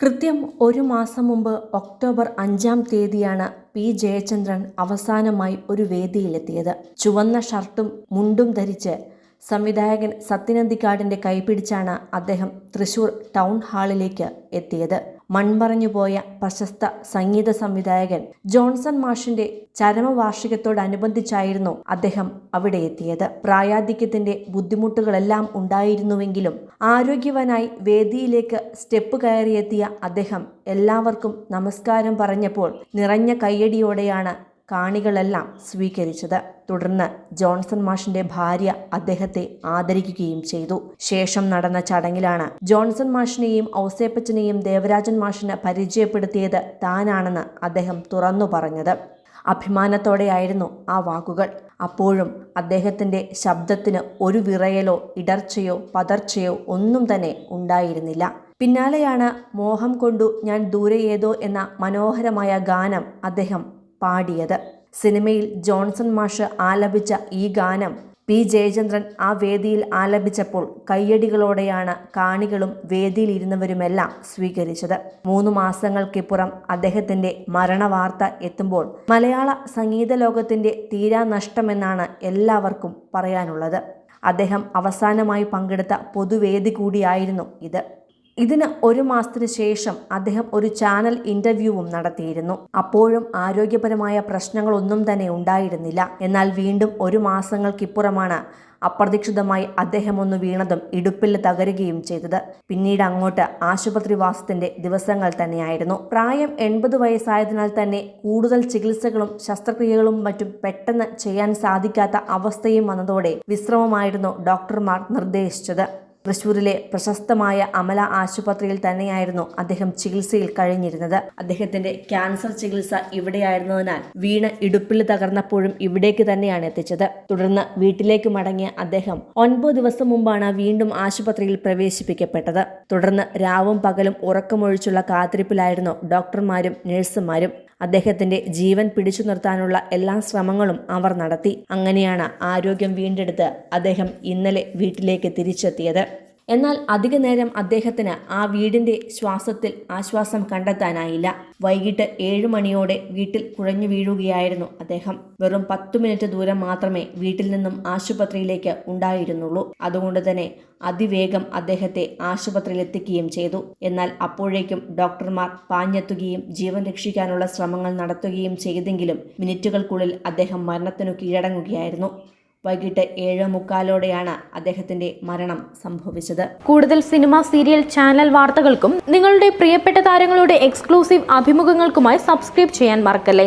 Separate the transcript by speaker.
Speaker 1: കൃത്യം ഒരു മാസം മുമ്പ് ഒക്ടോബർ അഞ്ചാം തീയതിയാണ് പി ജയചന്ദ്രൻ അവസാനമായി ഒരു വേദിയിലെത്തിയത്. ചുവന്ന ഷർട്ടും മുണ്ടും ധരിച്ച് സംവിധായകൻ സത്യനന്ദിക്കാടിന്റെ കൈപിടിച്ചാണ് അദ്ദേഹം തൃശൂർ ടൗൺ ഹാളിലേക്ക് എത്തിയത്. മൺമറഞ്ഞുപോയ പ്രശസ്ത സംഗീത സംവിധായകൻ ജോൺസൺ മാഷിന്റെ ചരമവാർഷികത്തോടനുബന്ധിച്ചായിരുന്നു അദ്ദേഹം അവിടെ എത്തിയത്. പ്രായാധിക്യത്തിന്റെ ബുദ്ധിമുട്ടുകളെല്ലാം ഉണ്ടായിരുന്നുവെങ്കിലും ആരോഗ്യവനായി വേദിയിലേക്ക് സ്റ്റെപ്പ് കയറിയെത്തിയ അദ്ദേഹം എല്ലാവർക്കും നമസ്കാരം പറഞ്ഞപ്പോൾ നിറഞ്ഞ കയ്യടിയോടെയാണ് കാണികളെല്ലാം സ്വീകരിച്ചത്. തുടർന്ന് ജോൺസൺ മാഷിന്റെ ഭാര്യ അദ്ദേഹത്തെ ആദരിക്കുകയും ചെയ്തു. ശേഷം നടന്ന ചടങ്ങിലാണ് ജോൺസൺ മാഷിനെയും ഔസേപ്പച്ചനെയും ദേവരാജൻ മാഷിന് പരിചയപ്പെടുത്തിയത് താനാണെന്ന് അദ്ദേഹം തുറന്നു പറഞ്ഞത്. അഭിമാനത്തോടെയായിരുന്നു ആ വാക്കുകൾ. അപ്പോഴും അദ്ദേഹത്തിന്റെ ശബ്ദത്തിന് ഒരു വിറയലോ ഇടർച്ചയോ പതർച്ചയോ ഒന്നും തന്നെ ഉണ്ടായിരുന്നില്ല. പിന്നാലെയാണ് മോഹം കൊണ്ടു ഞാൻ ദൂരെ ഏതോ എന്ന മനോഹരമായ ഗാനം അദ്ദേഹം പാടിയത്. സിനിമയിൽ ജോൺസൺ മാഷ് ആലപിച്ച ഈ ഗാനം പി ജയചന്ദ്രൻ ആ വേദിയിൽ ആലപിച്ചപ്പോൾ കയ്യടികളോടെയാണ് കാണികളും വേദിയിലിരുന്നവരുമെല്ലാം സ്വീകരിച്ചത്. മൂന്ന് മാസങ്ങൾക്കിപ്പുറം അദ്ദേഹത്തിന്റെ മരണവാർത്ത എത്തുമ്പോൾ മലയാള സംഗീത ലോകത്തിന്റെ തീരാ നഷ്ടമെന്നാണ് എല്ലാവർക്കും പറയാനുള്ളത്. അദ്ദേഹം അവസാനമായി പങ്കെടുത്ത പൊതുവേദി കൂടിയായിരുന്നു ഇത്. ഇതിന് ഒരു മാസത്തിന് ശേഷം അദ്ദേഹം ഒരു ചാനൽ ഇന്റർവ്യൂവും നടത്തിയിരുന്നു. അപ്പോഴും ആരോഗ്യപരമായ പ്രശ്നങ്ങളൊന്നും തന്നെ ഉണ്ടായിരുന്നില്ല. എന്നാൽ വീണ്ടും ഒരു മാസങ്ങൾക്കിപ്പുറമാണ് അപ്രതീക്ഷിതമായി അദ്ദേഹം ഒന്ന് വീണതും ഇടുപ്പിൽ തകരുകയും ചെയ്തത്. പിന്നീട് അങ്ങോട്ട് ആശുപത്രിവാസത്തിന്റെ ദിവസങ്ങൾ തന്നെയായിരുന്നു. പ്രായം എൺപത് വയസ്സായതിനാൽ തന്നെ കൂടുതൽ ചികിത്സകളും ശസ്ത്രക്രിയകളും മറ്റും പെട്ടെന്ന് ചെയ്യാൻ സാധിക്കാത്ത അവസ്ഥയും വന്നതോടെ വിശ്രമമായിരുന്നു ഡോക്ടർമാർ നിർദ്ദേശിച്ചത്. തൃശൂരിലെ പ്രശസ്തമായ അമല ആശുപത്രിയിൽ തന്നെയായിരുന്നു അദ്ദേഹം ചികിത്സയിൽ കഴിഞ്ഞിരുന്നത്. അദ്ദേഹത്തിന്റെ ക്യാൻസർ ചികിത്സ ഇവിടെയായിരുന്നതിനാൽ വീണ് ഇടുപ്പിൽ തകർന്നപ്പോഴും ഇവിടേക്ക് തന്നെയാണ് എത്തിച്ചത്. തുടർന്ന് വീട്ടിലേക്ക് മടങ്ങിയ അദ്ദേഹം ഒൻപത് ദിവസം മുമ്പാണ് വീണ്ടും ആശുപത്രിയിൽ പ്രവേശിപ്പിക്കപ്പെട്ടത്. തുടർന്ന് രാവും പകലും ഉറക്കമൊഴിച്ചുള്ള കാത്തിരിപ്പിലായിരുന്നു ഡോക്ടർമാരും നഴ്സുമാരും. അദ്ദേഹത്തിന്റെ ജീവൻ പിടിച്ചു നിർത്താനുള്ള എല്ലാ ശ്രമങ്ങളും അവർ നടത്തി. അങ്ങനെയാണ് ആരോഗ്യം വീണ്ടെടുത്ത് അദ്ദേഹം ഇന്നലെ വീട്ടിലേക്ക് തിരിച്ചെത്തിയത്. എന്നാൽ അധിക നേരം അദ്ദേഹത്തിന് ആ വീടിന്റെ ശ്വാസത്തിൽ ആശ്വാസം കണ്ടെത്താനായില്ല. വൈകിട്ട് ഏഴു മണിയോടെ വീട്ടിൽ കുഴഞ്ഞു വീഴുകയായിരുന്നു അദ്ദേഹം. വെറും പത്തു മിനിറ്റ് ദൂരം മാത്രമേ വീട്ടിൽ നിന്നും ആശുപത്രിയിലേക്ക് ഉണ്ടായിരുന്നുള്ളൂ. അതുകൊണ്ട് തന്നെ അതിവേഗം അദ്ദേഹത്തെ ആശുപത്രിയിൽ എത്തിക്കുകയും ചെയ്തു. എന്നാൽ അപ്പോഴേക്കും ഡോക്ടർമാർ പാഞ്ഞെത്തുകയും ജീവൻ രക്ഷിക്കാനുള്ള ശ്രമങ്ങൾ നടത്തുകയും ചെയ്തെങ്കിലും മിനിറ്റുകൾക്കുള്ളിൽ അദ്ദേഹം മരണത്തിനു കീഴടങ്ങുകയായിരുന്നു. വൈകിട്ട് ഏഴ് മുക്കാലോടെയാണ് അദ്ദേഹത്തിന്റെ മരണം സംഭവിച്ചത്.
Speaker 2: കൂടുതൽ സിനിമ സീരിയൽ ചാനൽ വാർത്തകൾക്കും നിങ്ങളുടെ പ്രിയപ്പെട്ട താരങ്ങളുടെ എക്സ്ക്ലൂസീവ് അഭിമുഖങ്ങൾക്കുമായി സബ്സ്ക്രൈബ് ചെയ്യാൻ മറക്കല്ലേ?